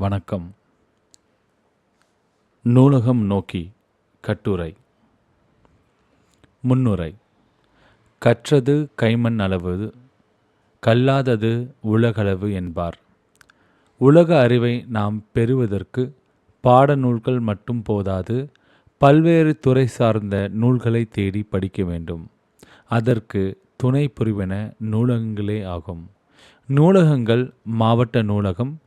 வணக்கம். நூலகம் நோக்கி கட்டுரை. முன்னுரை. கற்றது கைமண் அளவு கல்லாதது உலகளவு என்பார். உலக அறிவை நாம் பெறுவதற்கு பாடநூல்கள் மட்டும் போதாது பல்வேறு துறை சார்ந்த நூல்களை தேடி படிக்க வேண்டும். அதற்கு துணை புரிவன நூலகங்களே ஆகும். நூலகங்கள் மாவட்ட நூலகம்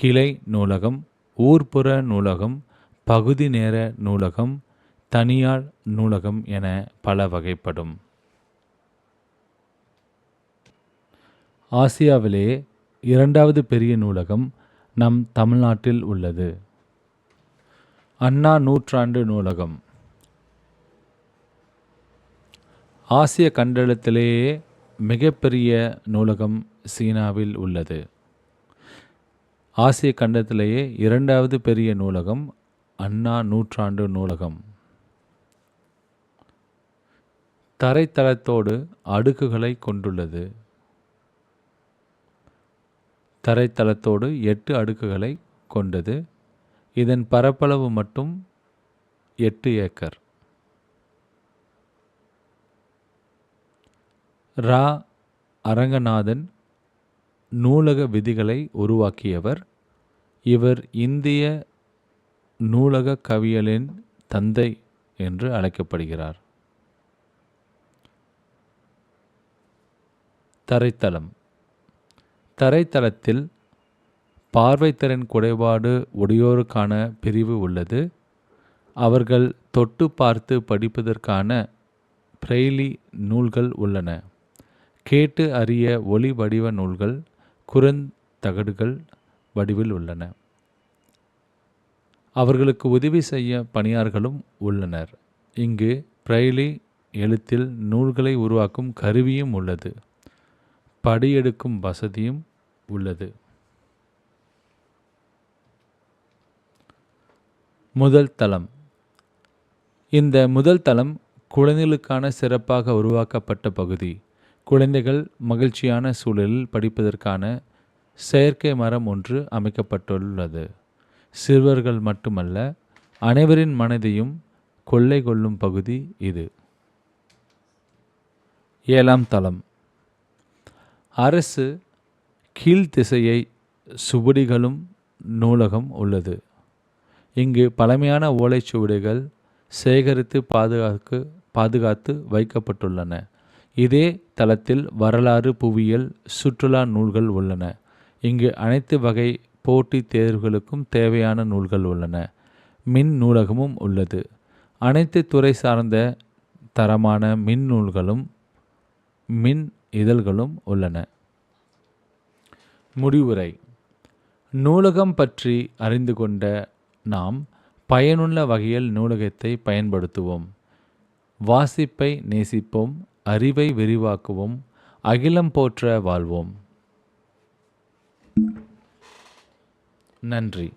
கிளை நூலகம் ஊர்ப்புற நூலகம் பகுதி நேர நூலகம் தனியார் நூலகம் என பல வகைப்படும். ஆசியாவிலேயே இரண்டாவது பெரிய நூலகம் நம் தமிழ்நாட்டில் உள்ளது. அண்ணா நூற்றாண்டு நூலகம். ஆசிய கண்டலத்திலேயே மிகப்பெரிய நூலகம் சீனாவில் உள்ளது. ஆசிய கண்டத்திலேயே இரண்டாவது பெரிய நூலகம் அண்ணா நூற்றாண்டு நூலகம். தரைத்தளத்தோடு அடுக்குகளை கொண்டுள்ளது. தரைத்தளத்தோடு எட்டு அடுக்குகளை கொண்டது. இதன் பரப்பளவு மட்டும் எட்டு ஏக்கர். ரா. அரங்கநாதன் நூலக விதிகளை உருவாக்கியவர் இவர் இந்திய நூலக கவியலின் தந்தை என்று அழைக்கப்படுகிறார். தரைத்தளம். தரைத்தளத்தில் பார்வைத்திறன் குறைபாடு உடையோருக்கான பிரிவு உள்ளது. அவர்கள் தொட்டு பார்த்து படிப்பதற்கான பிரெய்லி நூல்கள் உள்ளன. கேட்டு அறிய ஒளி வடிவ நூல்கள் குறுந்தகடுகள் வடிவில் உள்ளன. அவர்களுக்கு உதவி செய்ய பணியார்களும் உள்ளனர். இங்கு பிரெய்லி எழுத்தில் நூல்களை உருவாக்கும் கருவியும் உள்ளது. படியெடுக்கும் வசதியும் உள்ளது. முதல் தளம். இந்த முதல் தளம் குழந்தைகளுக்கான சிறப்பாக உருவாக்கப்பட்ட பகுதி. குழந்தைகள் மகிழ்ச்சியான சூழலில் படிப்பதற்கான செயற்கை மரம் ஒன்று அமைக்கப்பட்டுள்ளது. சிறுவர்கள் மட்டுமல்ல அனைவரின் மனதையும் கொள்ளை கொள்ளும் பகுதி இது. ஏழாம் தளம். அரசு கீழ்த்திசையை சுவடிகளும் நூலகம் உள்ளது. இங்கு பழமையான ஓலைச்சுவடிகள் சேகரித்து பாதுகாக்க பாதுகாத்து வைக்கப்பட்டுள்ளன. இதே தளத்தில் வரலாறு புவியியல் சுற்றுலா நூல்கள் உள்ளன. இங்கு அனைத்து வகை போட்டித் தேர்வுகளுக்கும் தேவையான நூல்கள் உள்ளன. மின் நூலகமும் உள்ளது. அனைத்து துறை சார்ந்த தரமான மின் நூல்களும் மின் இதழ்களும் உள்ளன. முடிவுரை. நூலகம் பற்றி அறிந்து கொண்ட நாம் பயனுள்ள வகையில் நூலகத்தை பயன்படுத்துவோம். வாசிப்பை நேசிப்போம் அறிவை விரிவாக்குவோம் அகிலம் போற்ற வாழ்வோம். நன்றி.